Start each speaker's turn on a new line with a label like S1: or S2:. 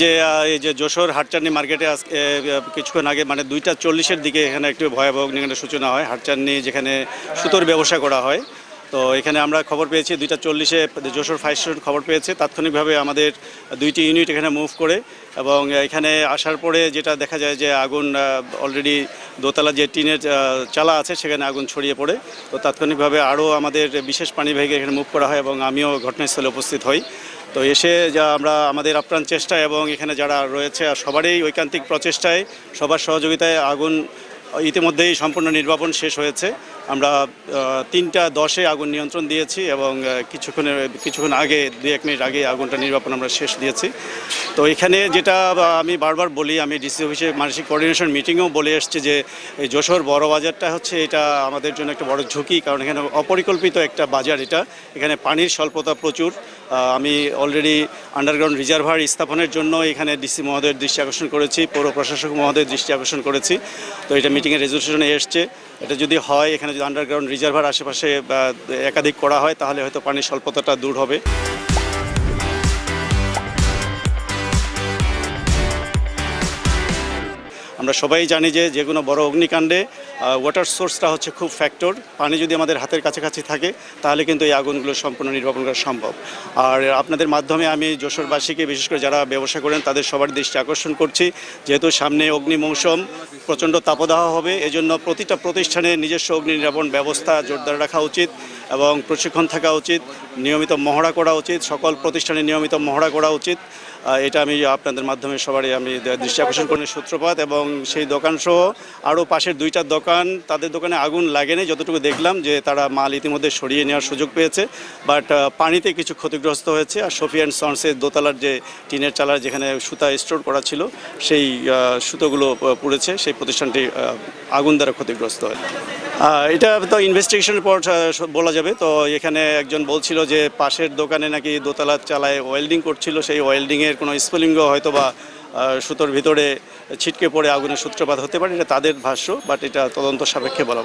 S1: যে এই যে যশোর হাটচান্নি মার্কেটে আজকে কিছুক্ষণ আগে মানে দুইটা চল্লিশের দিকে এখানে একটু ভয়াবহ সূচনা হয়। হাটচান্নি যেখানে সুতোর ব্যবসা করা হয়। তো এখানে আমরা খবর পেয়েছি, দুইটা চল্লিশে যশোর ফায়ার স্টেশন খবর পেয়েছে। তাৎক্ষণিকভাবে আমাদের দুইটি ইউনিট এখানে মুভ করে এবং এখানে আসার পরে যেটা দেখা যায় যে আগুন অলরেডি দোতলা যে টিনের চালা আছে সেখানে আগুন ছড়িয়ে পড়ে। তো তাৎক্ষণিকভাবে আরও আমাদের বিশেষ পানিবাহীকে এখানে মুভ করা হয় এবং আমিও ঘটনাস্থলে উপস্থিত হই। তো এসে যা আমরা আমাদের আপ্রাণ চেষ্টা এবং এখানে যারা রয়েছে সবারই ঐকান্তিক প্রচেষ্টায়, সবার সহযোগিতায় আগুন ইতিমধ্যেই সম্পূর্ণ নির্বাপন শেষ হয়েছে। আমরা তিনটা দশে আগুন নিয়ন্ত্রণ দিয়েছি এবং কিছুক্ষণের, কিছুক্ষণ আগে দুই এক মিনিট আগে আগুনটা নির্বাপন আমরা শেষ দিয়েছি। তো এখানে যেটা আমি বারবার বলি, আমি ডিসি অফিসে মানসিক কোঅর্ডিনেশন মিটিংয়েও বলে এসেছি যে, এই যশোর বড় বাজারটা হচ্ছে এটা আমাদের জন্য একটা বড় ঝুঁকি, কারণ এখানে অপরিকল্পিত একটা বাজার এটা। এখানে পানির স্বল্পতা প্রচুর। আমি অলরেডি আন্ডারগ্রাউন্ড রিজার্ভার স্থাপনের জন্য এখানে ডিসি মহোদয়ের দৃষ্টি আকর্ষণ করেছি, পৌর প্রশাসক মহোদয়ের দৃষ্টি আকর্ষণ করেছি। তো এটা মিটিংয়ের রেজলিউশনে এসছে। এটা যদি হয়, এখানে যদি আন্ডারগ্রাউন্ড রিজার্ভার আশেপাশে একাধিক করা হয়, তাহলে হয়তো পানির স্বল্পতাটা দূর হবে। আমরা সবাই জানি যে যে কোনো বড় অগ্নিকাণ্ডে ওয়াটার সোর্সটা হচ্ছে খুব ফ্যাক্টর পানি যদি আমাদের হাতের কাছাকাছি থাকে, তাহলে কিন্তু এই আগুনগুলো সম্পূর্ণ নির্বাপন করা সম্ভব। আর আপনাদের মাধ্যমে আমি যশোরবাসীকে, বিশেষ করে যারা ব্যবসা করেন, তাদের সবার দৃষ্টি আকর্ষণ করছি। যেহেতু সামনে অগ্নি মৌসুম, প্রচণ্ড তাপদাহ হবে, এজন্য প্রতিটা প্রতিষ্ঠানে নিজস্ব অগ্নি নিরাপণ ব্যবস্থা জোরদার রাখা উচিত এবং প্রশিক্ষণ থাকা উচিত, নিয়মিত মহড়া করা উচিত, সকল প্রতিষ্ঠানে নিয়মিত মহড়া করা উচিত। এটা আমি আপনাদের মাধ্যমে সবারই আমি দৃষ্টি আকর্ষণ করি, সূত্রপাত এবং সেই দোকানসহ আরও পাশের দুইটা দোকান তাদের দোকানে আগুন লাগেনি, যতটুকু দেখলাম যে তারা মাল ইতিমধ্যে সরিয়ে নেওয়ার সুযোগ পেয়েছে। বাট পানিতে কিছু ক্ষতিগ্রস্ত হয়েছে আর সফি অ্যান্ড সন্সের দোতলার যে টিনের চালার যেখানে সুতা স্টোর করা ছিল, সেই সুতোগুলো পুড়েছে। সেই প্রতিষ্ঠানটি আগুন দ্বারা ক্ষতিগ্রস্ত হয়। এটা তো ইনভেস্টিগেশনের পর বলা যাবে। তো এখানে একজন বলছিল যে পাশের দোকানে নাকি দোতলার চালায় ওয়েল্ডিং করছিল। সেই ওয়েল্ডিংয়ের কোনো স্পলিঙ্গ হয়তো বা সুতোর ভিতরে ছিটকে পড়ে আগুনের সূত্রপাত হতে পারে, এটা তাদের ভাষ্য বাট এটা তদন্ত সাপেক্ষে বলা